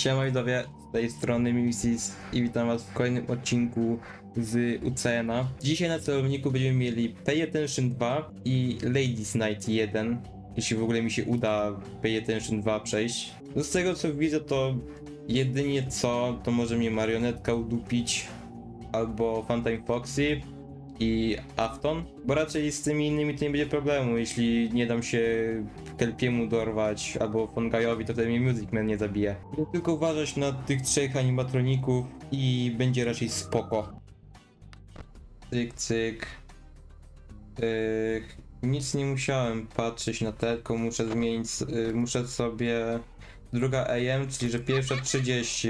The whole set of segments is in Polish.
Siema widzowie, z tej strony Mimisis i witam was w kolejnym odcinku z UCN-a. Dzisiaj na celowniku będziemy mieli Pay Attention 2 i Ladies Night 1, jeśli w ogóle mi się uda Pay Attention 2 przejść. No z tego co widzę to jedynie co, to może mnie marionetka udupić albo Funtime Foxy i Afton, bo raczej z tymi innymi to nie będzie problemu, jeśli nie dam się Kelpiemu dorwać albo Fongajowi, to wtedy mnie Music Man nie zabije. Tylko uważać na tych trzech animatroników i będzie raczej spoko. Cyk, cyk. Yy, nic nie musiałem patrzeć na te, tylko muszę zmienić, yy, muszę sobie druga AM, czyli że pierwsza 30.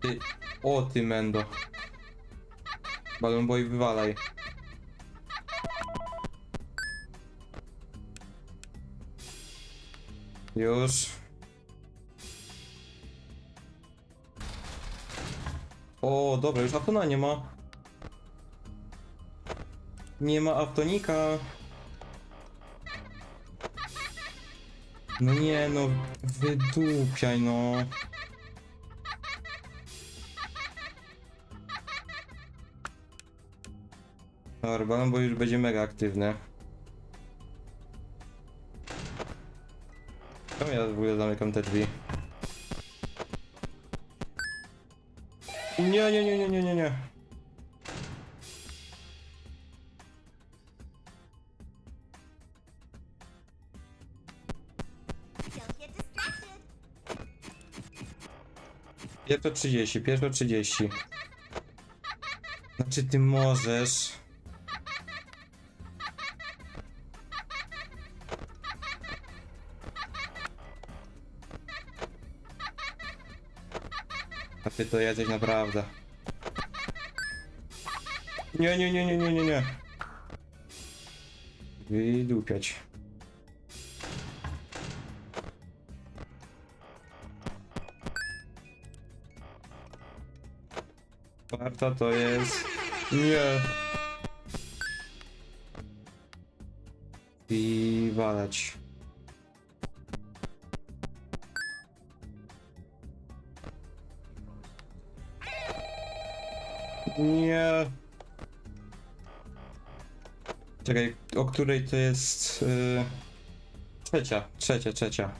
Ty, o ty mendo. Balon boy wywalaj. Już. O, dobra, już Aftona nie ma. Nie ma Aftonika. No nie, no wydupiaj, no. Balon boy już będzie mega aktywny. Czemu ja w ogóle zamykam te drzwi? Nie, nie, nie, nie, nie, nie, nie. Pierwsza 30, pierwsza 30. Znaczy ty możesz. A to jesteś naprawdę. Nie, nie, nie, nie, nie, nie, nie. Wydupiać. Czwarta to jest... Nie. I walać. Nie. Czekaj, o której to jest... Yy... Trzecia, trzecia, trzecia.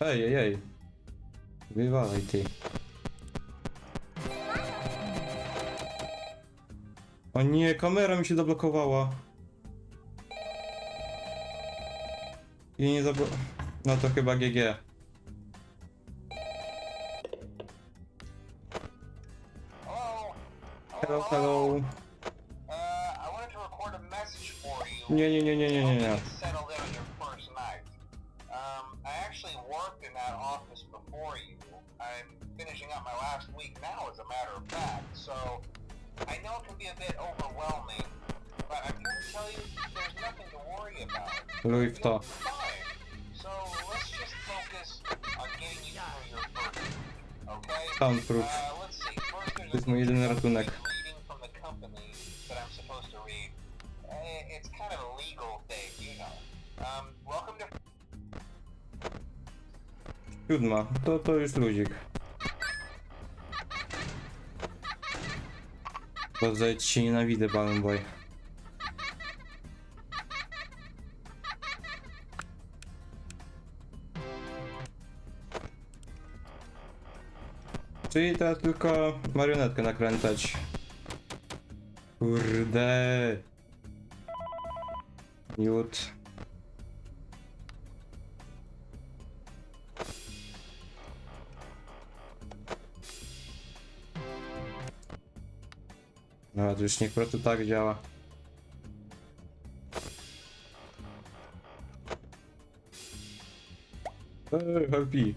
Ej, ej, ej. Wywalaj ty. O nie, kamera mi się zablokowała. I nie zablo... No to chyba GG. Hello. Uh, I wanted to record a message for you. Nie, nie, nie, nie, nie, nie, nie. Get settled in your first night. Um, I actually worked in that office before you. I'm finishing up my last week now, as a matter of fact, so I know it can be a bit overwhelming, but I'm here to tell you there's nothing to worry about. Luj w to. You'll be fine. So let's just focus on getting you through your first okay? Soundproof. Uh, let's see. First, there's To jest mój jedyny ratunek. It's kind of a legal thing, you know. Um, welcome to Siódma. To, to już luzik. Boże, ci się nienawidzę, Balloon Boy. Czyli teraz tylko marionetkę nakręcać. Kurde. Jut. No, to już niech po prostu tak działa. Eee, happy.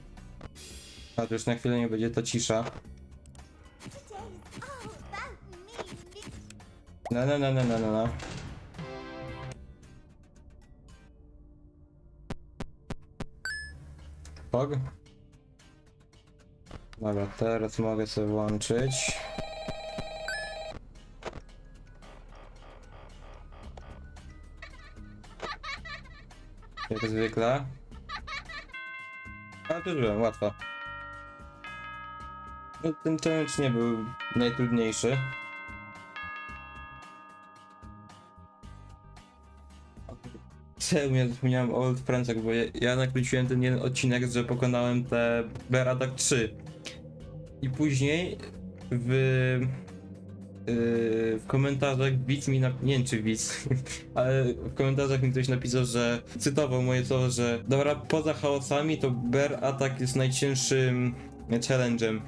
A to już na chwilę nie będzie to cisza. Me. No, no, no, no, no, no, no. Fog. Dobra, teraz mogę sobie włączyć. Jak zwykle. Ale też byłem, łatwo. No, ten challenge nie był najtrudniejszy. Czemu ja zapomniałem o Old Friendsach, bo ja, ja nakręciłem ten jeden odcinek, że pokonałem te Bear Attack 3. I później w, yy, w komentarzach widz mi, nap- nie wiem czy widz, ale w komentarzach mi ktoś napisał, że cytował moje słowa, że dobra, poza chaosami to Bear Attack jest najcięższym challenge'em.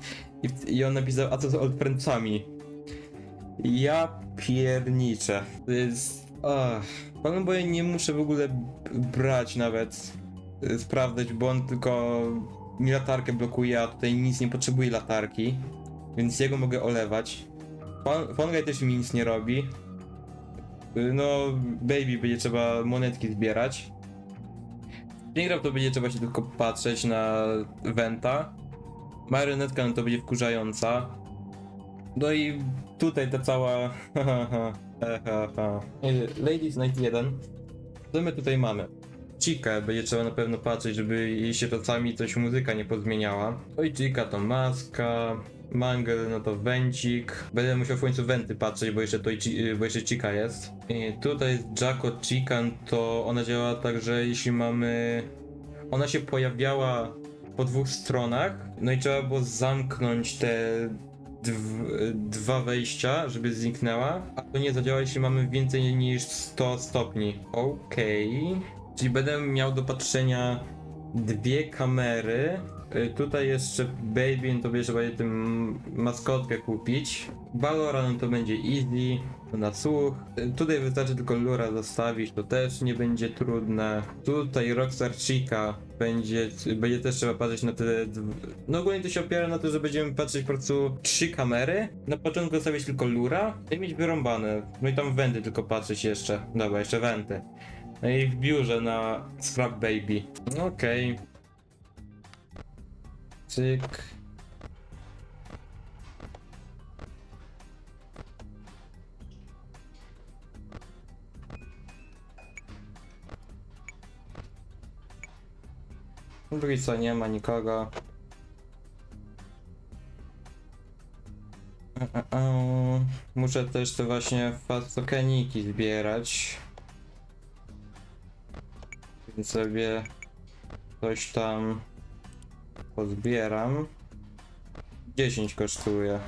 I, I on napisał, a co z Old Friendsami? Ja pierniczę. To jest... Ach. Powiem, bo ja nie muszę w ogóle brać nawet, y, sprawdzać, bo on tylko mi latarkę blokuje, a tutaj nic nie potrzebuje latarki, więc jego mogę olewać. Fun- Fungai też mi nic nie robi. Y, No, baby będzie trzeba monetki zbierać. Springtrap to będzie trzeba się tylko patrzeć na Venta. Marionetka no to będzie wkurzająca. No i tutaj ta cała. Y, Ladies Night 1. Co my tutaj mamy? Chica, będzie trzeba na pewno patrzeć, żeby jej się czasami coś muzyka nie pozmieniała. Oj, Chica to maska. Mangel, no to węcik. Będę musiał w końcu wenty patrzeć, bo jeszcze to Chi- bo jeszcze Chica jest. I tutaj jest Jacko Chican, to ona działa tak, że jeśli mamy. Ona się pojawiała po dwóch stronach, no i trzeba było zamknąć te dwa wejścia, żeby zniknęła, a to nie zadziała, jeśli mamy więcej niż 100 stopni. Okej. Czyli będę miał do patrzenia dwie kamery. Y, Tutaj jeszcze Baby, to będzie trzeba jej tym maskotkę kupić. Valorant to będzie easy, na słuch. Y, Tutaj wystarczy tylko Lura zostawić, to też nie będzie trudne. Tutaj Rockstar Chica będzie, będzie też trzeba patrzeć na te... No ogólnie to się opiera na to, że będziemy patrzeć po prostu trzy kamery. Na początku zostawić tylko Lura i mieć wyrąbane. No i tam wenty tylko patrzeć jeszcze. Dobra, jeszcze wenty. No i w biurze na Scrap Baby. Okej. Cyk. Drugi co, nie ma nikogo. E, e, e. Muszę też te właśnie fast tokeniki zbierać. Więc sobie coś tam pozbieram. 10 kosztuje.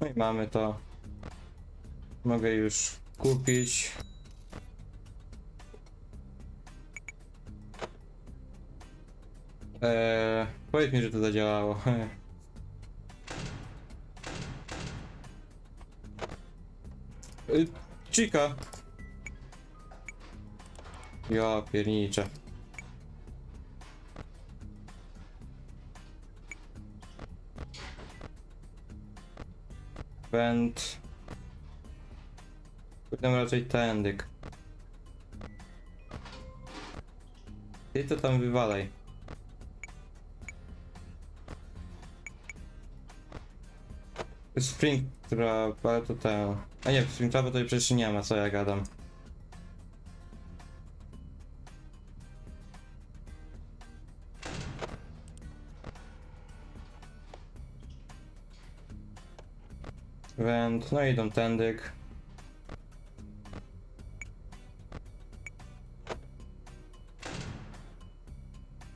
No i mamy to. Mogę już kupić. Eee, powiedz mi, że to zadziałało. Y, Chica. Ja pierniczę. Węd. Pójdę raczej tędyk. Ty to tam wywalaj. Spring Trap, ale to ten. A nie, Spring Trapa to przecież nie ma, co ja gadam. Węd, no idą tędyk.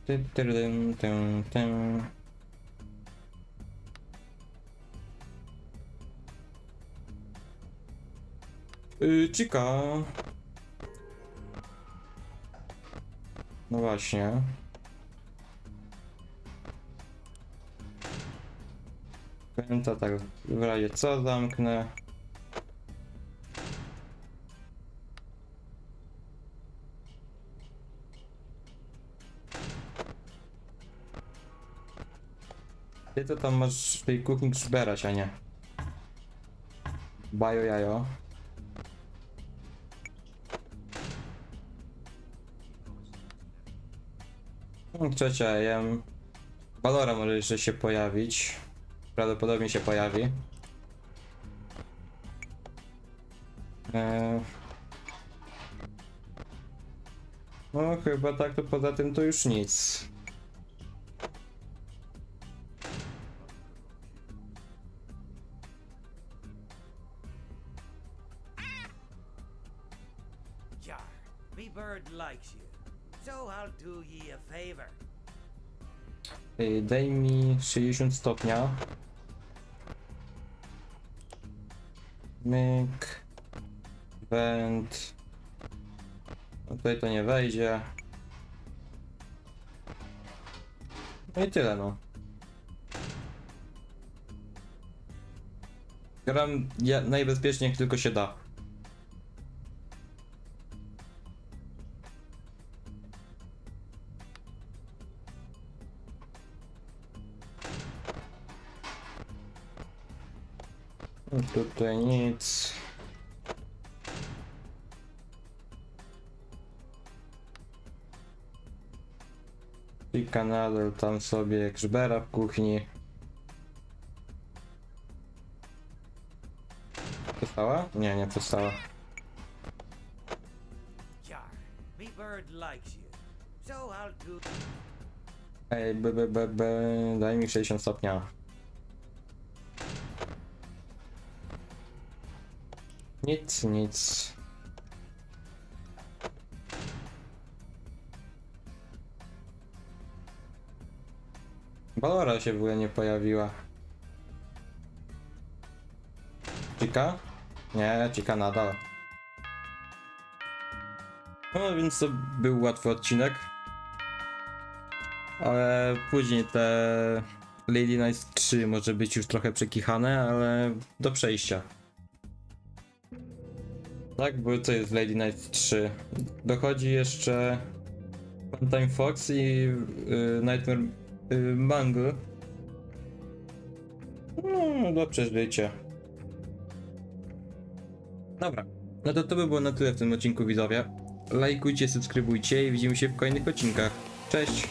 Ty, ty. Yy, Chica. No właśnie. Pęta tak w razie co zamknę. Ty to tam masz w tej kuchni zbierać, a nie. Bajo jajo. Trzecia jem. Valora może jeszcze się pojawić. Prawdopodobnie się pojawi. Eee... No chyba tak, to poza tym to już nic. Bird likes you, so I'll do ye a favor. Ej, Daj mi 60 stopnia. Myk. Węd. No tutaj to nie wejdzie. No i tyle no. Gram ja najbezpieczniej jak tylko się da. Tutaj nic. I kanadel tam sobie grzbera w kuchni. Przestała? Nie, nie przestała. Ej, b, b, b, b, daj mi 60 stopnia. Nic, nic. Balora się w ogóle nie pojawiła. Cika? Nie, Cika nadal. No więc to był łatwy odcinek. Ale później te Lady Knights 3 może być już trochę przekichane, ale do przejścia. Tak, bo co jest Lady Knights 3? Dochodzi jeszcze Funtime Fox i y, Nightmare y, Mangle. No, do przeżycia. Dobra. No to to by było na tyle w tym odcinku widzowie. Lajkujcie, subskrybujcie i widzimy się w kolejnych odcinkach. Cześć!